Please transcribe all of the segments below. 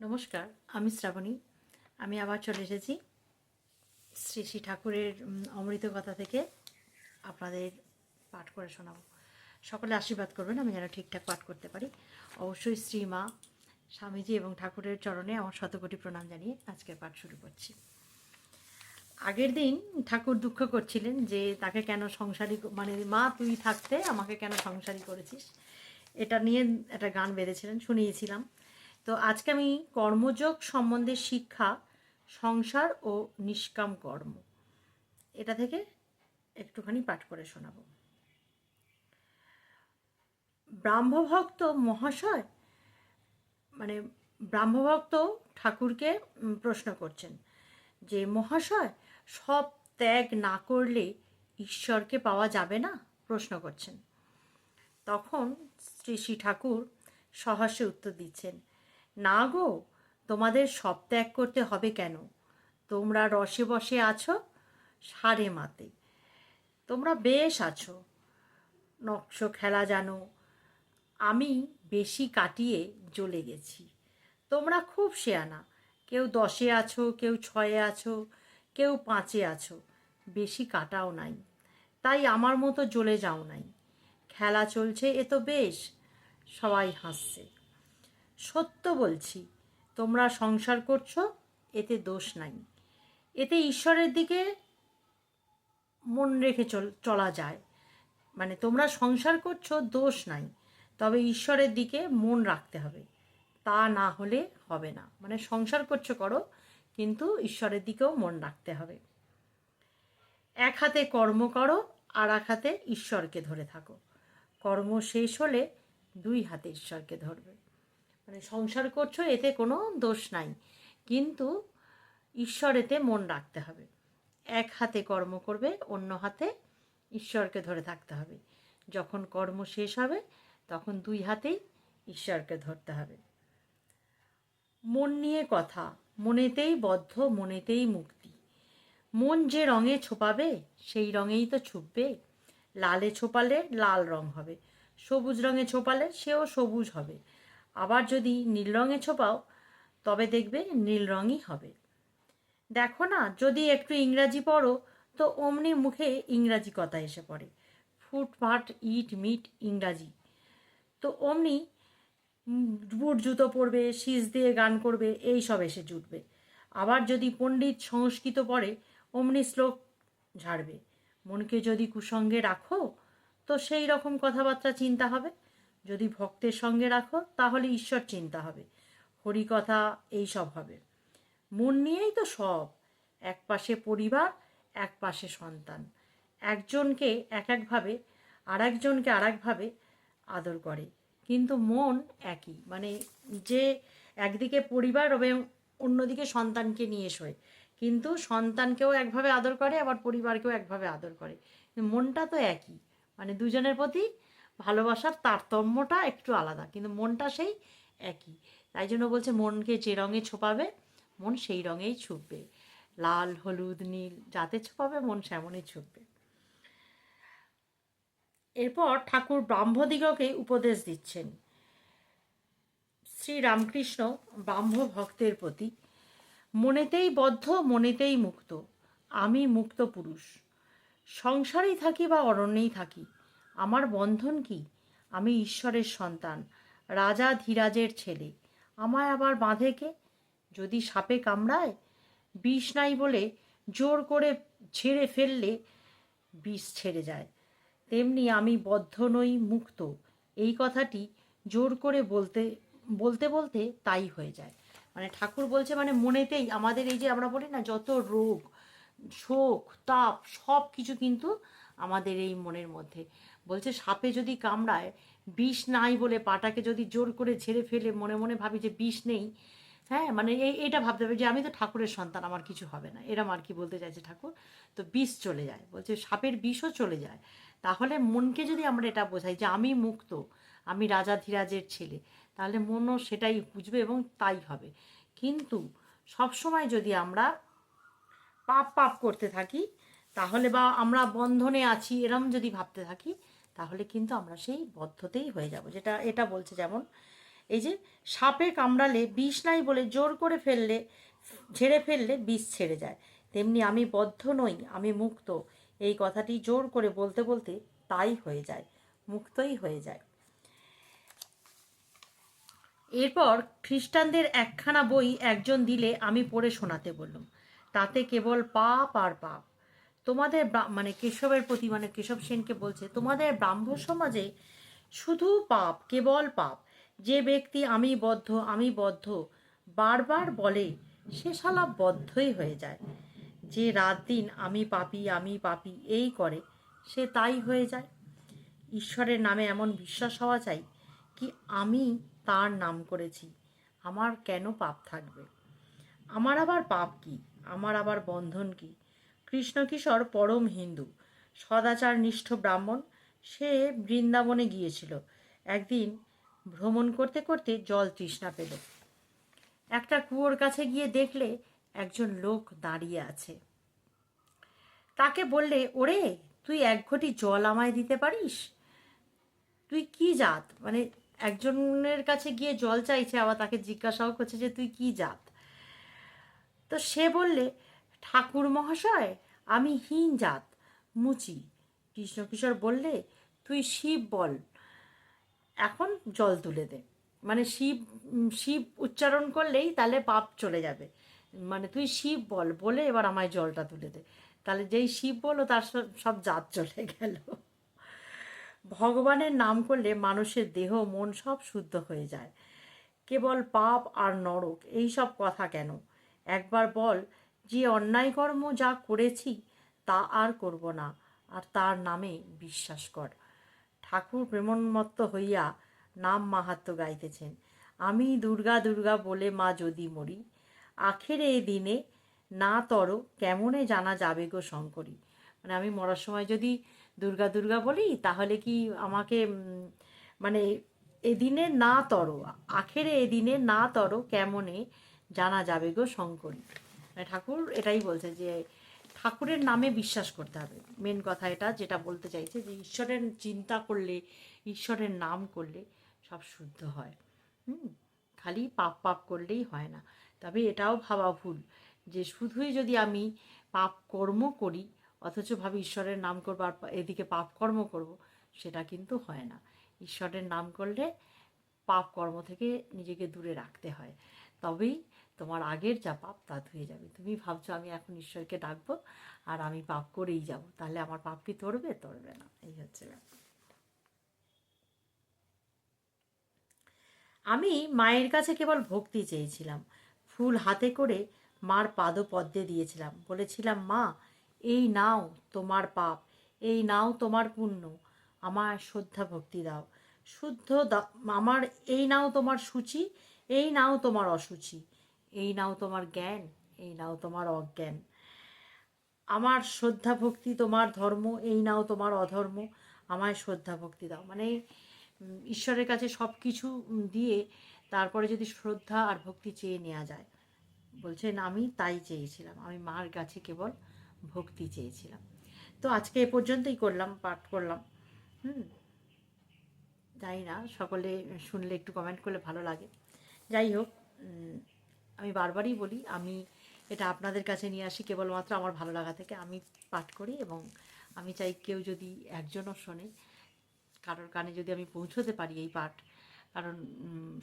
নমস্কার, আমি শ্রাবণী। আমি আবার চলে এসেছি শ্রী শ্রী ঠাকুরের অমৃত কথা থেকে আপনাদের পাঠ করে শোনাবো। সকলে আশীর্বাদ করবেন, আমি যেন ঠিকঠাক পাঠ করতে পারি। অবশ্যই শ্রীমা স্বামীজি এবং ঠাকুরের চরণে আমার শতকোটি প্রণাম জানিয়ে আজকের পাঠ শুরু করছি। আগের দিন ঠাকুর দুঃখ করছিলেন যে, তাকে কেন সংসারী মানে মা, তুই থাকতে আমাকে কেন সংসারী করেছিস? এটা নিয়ে একটা গান বেঁধেছিলেন, শুনিয়েছিলাম। তো আজকে আমি কর্মযোগ সম্বন্ধে শিক্ষা, সংসার ও নিষ্কাম কর্ম। এটা থেকে একটুখানি পাঠ করে শোনাবো। ব্রাহ্মভক্ত মহাশয় মানে ব্রাহ্মভক্ত ঠাকুরকে প্রশ্ন করছেন যে, মহাশয়, সব ত্যাগ না করলে ঈশ্বরকে পাওয়া যাবে না? প্রশ্ন করছেন। তখন শ্রী শ্রী ঠাকুর সহাস্যে উত্তর দিচ্ছেন না গো, তোমাদের সব ত্যাগ করতে হবে কেন? তোমরা রসে বসে আছো? সারে মাতে। তোমরা বেশ আছো। নকশ খেলা জানো, আমি বেশি কাটিয়ে জ্বলে গেছি। তোমরা খুব শেয়ানা, কেউ দশে আছো, কেউ ছয়ে আছো, কেউ পাঁচে আছো, বেশি কাটাও নাই। তাই আমার মতো জ্বলে যাও নাই। খেলা চলছে, এ তো বেশ, সবাই হাসছে। সত্য বলছি, তোমরা সংসার করছ, এতে দোষ নাই। এতে ঈশ্বরের দিকে মন রেখে চল, চলা যায়। মানে তোমরা সংসার করছ, দোষ নাই। তবে ঈশ্বরের দিকে মন রাখতে হবে। তা না হলে হবে না। মানে সংসার করছ করো, কিন্তু ঈশ্বরের দিকেও মন রাখতে হবে। এক হাতে কর্ম করো, আর এক হাতে ঈশ্বরকে ধরে থাকো। কর্ম শেষ হলে দুই হাতে ঈশ্বরকে ধরবে। মানে সংসার করছ, এতে কোনো দোষ নাই। কিন্তু ঈশ্বর এতে মন রাখতে হবে। এক হাতে কর্ম করবে, অন্য হাতে ঈশ্বরকে ধরে থাকতে হবে। যখন কর্ম শেষ হবে, তখন দুই হাতেই ঈশ্বরকে ধরতে হবে। মন নিয়ে কথা, মনেতেই বদ্ধ, মনেতেই মুক্তি। মন যে রঙে ছোপাবে, সেই রঙেই তো ছুপবে। লালে ছোপালে লাল রং হবে। সবুজ রঙে ছোপালে সেও সবুজ হবে। আবার যদি নীল রঙে ছোপাও, তবে দেখবে নীল রঙই হবে। দেখো না, যদি একটু ইংরাজি পড়ো, তো অমনি মুখে ইংরাজি কথা এসে পড়ে। ফুটফাট ইট, মিট, ইংরাজি। তো অমনি বুট জুতো পরবে, শীষ দিয়ে গান করবে, এই সব এসে জুটবে। আবার যদি পণ্ডিত সংস্কৃত পড়ে, অমনি শ্লোক ঝাড়বে। মনকে যদি কুসঙ্গে রাখো, তো সেই রকম কথাবার্তা চিন্তা হবে। যদি ভক্তের সঙ্গে রাখো, তাহলে ঈশ্বর চিন্তা হবে। হরিকথা এই সব হবে। মন নিয়েই তো সব। এক পাশে পরিবার, এক পাশে সন্তান। একজনকে এক একভাবে আর একজনকে আর একভাবে আদর করে। কিন্তু মন একই। মানে যে একদিকে পরিবার এবং অন্যদিকে সন্তানকে নিয়ে শোয়। কিন্তু সন্তানকেও একভাবে আদর করে, আবার পরিবারকেও একভাবে আদর করে। মনটা তো একই। মানে দুজনের প্রতি ভালোবাসার তারতম্যটা একটু আলাদা, কিন্তু মনটা সেই একই। তাই জন্য বলছে, মনকে যে রঙে ছোপাবে, মন সেই রঙেই ছুপবে। লাল, হলুদ, নীল, যাতে ছোপাবে, মন সেমনই ছুপবে। এরপর ঠাকুর ব্রাহ্মদিগকে উপদেশ দিচ্ছেন। শ্রী রামকৃষ্ণ ব্রাহ্ম ভক্তের প্রতি, মনেতেই বদ্ধ, মনেতেই মুক্ত। আমি মুক্ত পুরুষ। সংসারেই থাকি বা অরণ্যেই থাকি আমার বন্ধন কি? আমি ঈশ্বরের সন্তান, রাজা ধীরাজের ছেলে। আমায় আবার বাঁধে কে? যদি সাপে কামড়ায়? বিষ নাই বলে জোর করে ছেড়ে ফেললে বিষ ছেড়ে যায়। তেমনি আমি বদ্ধ নই, মুক্ত। এই কথাটি জোর করে বলতে বলতে বলতে তাই হয়ে যায়। মানে ঠাকুর বলছে মানে মনেতেই আমাদের এই যে আমরা বলি না, যত রোগ, শোক, তাপ সব কিছু কিন্তু আমাদের এই মনের মধ্যে। বলছে, সাপে যদি কামড়ায়, বিষ নাই বলে পাটাকে যদি জোর করে ঝেড়ে ফেলে, মনে মনে ভাবি যে বিষ নেই। হ্যাঁ মানে এটা ভাবতে হবে যে আমি তো ঠাকুরের সন্তান, আমার কিছু হবে না। এরম আর কি বলতে চাইছে ঠাকুর। তো বিষ চলে যায়। বলছে, সাপের বিষও চলে যায়। তাহলে মনকে যদি আমরা এটা বোঝাই যে আমি মুক্ত, আমি রাজা ধীরাজের ছেলে, তাহলে মনও সেটাই বুঝবে এবং তাই হবে। কিন্তু সবসময় যদি আমরা পাপ পাপ করতে থাকি তাহলে বা আমরা বন্ধনে আছি, এরম যদি ভাবতে থাকি, তাহলে কিন্তু আমরা সেই বদ্ধতেই হয়ে যাব। যেটা, এটা বলছে যেমন, এই যে সাপে কামড়ালে বিষ নাই বলে জোর করে ফেললে, ঝেড়ে ফেললে বিষ ছেড়ে যায়। তেমনি আমি বদ্ধ নই, আমি মুক্ত। এই কথাটি জোর করে বলতে বলতে তাই হয়ে যায়, মুক্তই হয়ে যায়। এরপর খ্রিস্টানদের একখানা বই একজন দিলে আমি পড়ে শোনাতে বললাম, তাতে কেবল পাপ আর পাপ। তোমাদের মানে কেশবের প্রতি মানে কেশব সেনকে বলছে, তোমাদের ব্রাহ্ম সমাজে শুধু পাপ, কেবল পাপ। যে ব্যক্তি আমি বদ্ধ আমি বদ্ধ, বারবার বলে সে শালা বদ্ধই হয়ে যায়। যে রাত দিন আমি পাপি আমি পাপি, এই করে সে তাই হয়ে যায়। ঈশ্বরের নামে এমন বিশ্বাস হওয়া চাই কি আমি তার নাম করেছি, আমার কেন পাপ থাকবে? আমার আবার পাপ কি? আমার আবার বন্ধন কি? কৃষ্ণকিশোর পরম হিন্দু। সদাচার নিষ্ঠ ব্রাহ্মণ। সে বৃন্দাবনে গিয়েছিল। একদিন ভ্রমণ করতে করতে জল তৃষ্ণা পেল। একটা কুয়োর কাছে গিয়ে দেখলে একজন লোক দাঁড়িয়ে আছে। তাকে বললে, ওরে, তুই এক ঘটি জল আমায় দিতে পারিস? তুই কি জাত? মানে একজনের কাছে গিয়ে জল চাইছে, আবার তাকে জিজ্ঞাসাও করছে যে, তুই কি জাত? তো সে বললে, ঠাকুর মহাশয় আমি হীন জাত, মুচি। কৃষ্ণকিশোর বললে, তুই শিব বল। এখন জল তুলে দে। মানে শিব শিব উচ্চারণ করলেই তাহলে পাপ চলে যাবে। মানে তুই শিব বল বলে এবার আমায় জলটা তুলে দে। তাহলে যেই শিব বলো তার সব সব জাত চলে গেল। ভগবানের নাম করলে মানুষের দেহ, মন সব শুদ্ধ হয়ে যায়। কেবল পাপ আর নরক, এই সব কথা কেন? একবার বল যে অন্যায় কর্ম যা করেছি তা আর করব না, আর তার নামে বিশ্বাস কর। ঠাকুর প্রেমন্মত্ত হইয়া নাম মাহাত্ম গাইতেছেন। আমি দুর্গা দুর্গা বলে মা যদি মরি, আখেরে এ দিনে না তর কেমনে জানা যাবে গো শঙ্করী? মানে আমি মরার সময় যদি দুর্গা দুর্গা বলি, তাহলে কি আমাকে মানে এদিনে না তর, আখেরে এদিনে না তর কেমনে জানা যাবে গো শঙ্করী? মানে ঠাকুর এটাই বলছে যে ঠাকুরের নামে বিশ্বাস করতে হবে। মেন কথা এটা যেটা বলতে চাইছে যে ঈশ্বরের চিন্তা করলে, ঈশ্বরের নাম করলে সব শুদ্ধ হয়। হুম? খালি পাপ পাপ করলেই হয় না। তবে এটাও ভাবা ভুল যে শুধুই যদি আমি পাপ কর্ম করি, অথচ ভাবি ঈশ্বরের নাম করব আর এদিকে পাপ কর্ম করব, সেটা কিন্তু হয় না। ঈশ্বরের নাম করলে পাপ কর্ম থেকে নিজেকে দূরে রাখতে হয়। তবেই তোমার আগের যা পাপ তা ধুয়ে যাবে। তুমি ভাবছ আমি এখন ঈশ্বরকে ডাকবো আর আমি পাপ করেই যাব। তাহলে আমার পাপ কি তরবে তরবে না। এই হচ্ছে আমি মায়ের কাছে কেবল ভক্তি চেয়েছিলাম। ফুল হাতে করে মার পাদপদ্মে দিয়েছিলাম। বলেছিলাম, মা, এই নাও তোমার পাপ, এই নাও তোমার পুণ্য। আমার শ্রদ্ধা ভক্তি দাও। শুদ্ধ আমার এই নাও তোমার সূচি, এই নাও তোমার অসুচি। এই নাও তোমার জ্ঞান, এই নাও তোমার অজ্ঞান। আমার শ্রদ্ধা ভক্তি তোমার ধর্ম, এই নাও তোমার অধর্ম, আমায় শ্রদ্ধা ভক্তি দাও। মানে ঈশ্বরের কাছে সব কিছু দিয়ে তারপরে যদি শ্রদ্ধা আর ভক্তি চেয়ে নেওয়া যায়, বলছেন, আমি তাই চেয়েছিলাম, আমি মার কাছে কেবল ভক্তি চেয়েছিলাম। তো আজকে এ পর্যন্তই করলাম, পাঠ করলাম। হুম, জানি না, সকলে শুনলে একটু কমেন্ট করলে ভালো লাগে। যাই হোক আমি বারবারই বলি, আমি এটা আপনাদের কাছে নিয়ে আসি কেবলমাত্র আমার ভালো লাগা থেকে। আমি পাঠ করি এবং আমি চাই কেউ যদি একজনও শোনে, কারোর কানে যদি আমি পৌঁছতে পারি এই পাঠ। কারণ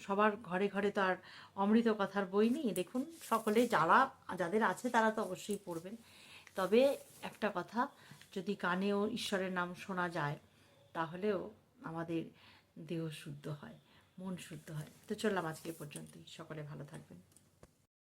সবার ঘরে ঘরে তো আর অমৃত কথার বই নেই। দেখুন, সকলে যারা, যাদের আছে তারা তো অবশ্যই পড়বেন। তবে একটা কথা, যদি কানেও ঈশ্বরের নাম শোনা যায়, তাহলেও আমাদের দেহ শুদ্ধ হয়, মন শুদ্ধ হয়। তো চললাম আজকে পর্যন্তই। সকলে ভালো থাকবেন।